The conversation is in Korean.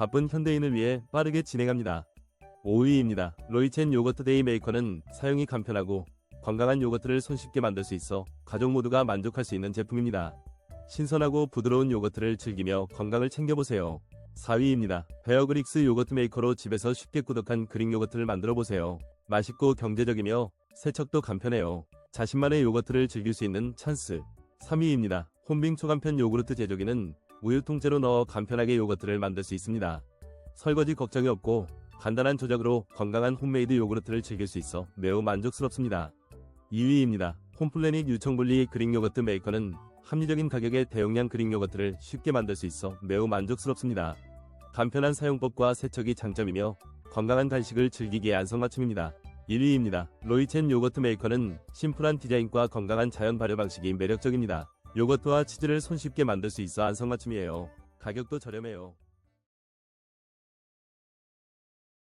바쁜 현대인을 위해 빠르게 진행합니다. 5위입니다. 로이첸 요거트 데이 메이커는 사용이 간편하고 건강한 요거트를 손쉽게 만들 수 있어 가족 모두가 만족할 수 있는 제품입니다. 신선하고 부드러운 요거트를 즐기며 건강을 챙겨보세요. 4위입니다. 베어그릭스 요거트 메이커로 집에서 쉽게 꾸덕한 그릭 요거트를 만들어 보세요. 맛있고 경제적이며 세척도 간편해요. 자신만의 요거트를 즐길 수 있는 찬스. 3위입니다. 홈빙 초간편 요구르트 제조기는 우유 통째로 넣어 간편하게 요거트를 만들 수 있습니다. 설거지 걱정이 없고 간단한 조작으로 건강한 홈메이드 요구르트를 즐길 수 있어 매우 만족스럽습니다. 2위입니다. 홈플래닛 유청분리 그릭 요거트 메이커는 합리적인 가격의 대용량 그릭 요거트를 쉽게 만들 수 있어 매우 만족스럽습니다. 간편한 사용법과 세척이 장점이며 건강한 간식을 즐기기에 안성맞춤입니다. 1위입니다. 로이첸 요거트 메이커는 심플한 디자인과 건강한 자연 발효 방식이 매력적입니다. 요거트와 치즈를 손쉽게 만들 수 있어 안성맞춤이에요. 가격도 저렴해요.